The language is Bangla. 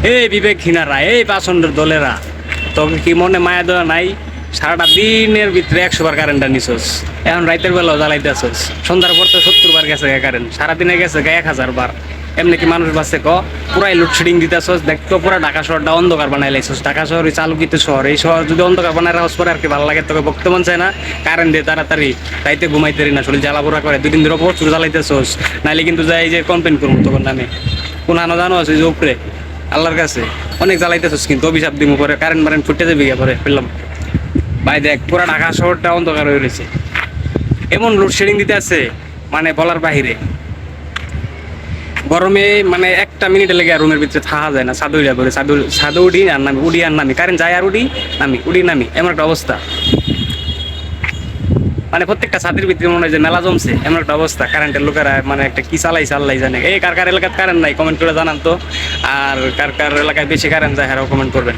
এই বিবেক বিবেকহীনারা এই পাচন্ডের দলেরা, তোকে কি মনে মায়া দেওয়া নাই? সারাটা দিনের ভিতরে একশো বার কারেন্টটা নিছস। এখন রাইতের বেলাও জ্বালাইতেছস। সন্ধ্যার পর তো সত্তর বার গেছে কারেন্ট সারাদিনে গেছে এক হাজার বার। এমনি কি মানুষ বাসে ক? পুরাই লোডশেডিং দিতেছস দেখতো পুরা ঢাকা শহরটা অন্ধকার বানাই লাইছস। ঢাকা শহর চালুকিত শহর, এই শহর যদি অন্ধকার বানাই রাখস, পরে আর কি ভালো লাগে? তোকে বক্তব্য চায় না? কারেন্ট দিয়ে তাড়াতাড়ি রাইতে ঘুমাইতে না, শরীর জ্বালা পোড়া করে। দুদিন ধরে প্রচুর জ্বালাইতেছস। নাইলে কিন্তু যাই যে কমপ্লেন করব তোর নামে। কোন জানো আছে যে উপরে। আল্লাহর কাছে অনেক জ্বালাইতেছস কিন্তু অভিশাপ দিব পরে কারেন্ট মারেন্ট ফুটে যাবি গিয়ে পরে পেলাম ভাই দেখ, পুরা ঢাকা শহরটা অন্ধকার হয়ে রয়েছে। এমন লোডশেডিং দিতে আছে মানে বলার বাহিরে। গরমে মানে একটা মিনিটে লেগে রুমের ভিতরে থাকা যায় না সাদু উড়িয়া করে সাদু সাদু উঠি আর নামি উড়ি আর নামি। কারেন্ট যায় আর উড়ি নামি উড়ি নামি, এমন একটা অবস্থা। মানে প্রত্যেকটা ছাদের ভিতরে মনে হয় যে মেলা জমছে, এমন একটা অবস্থা। কারেন্টের লোকেরা মানে একটা কি চালাই চাল্লাই জানে। এই কার কার এলাকার কারেন্ট নাই কমেন্ট করে জানান তো। আর কার কার এলাকায় বেশি কারেন্ট যায় হ্যাঁ কমেন্ট করবেন।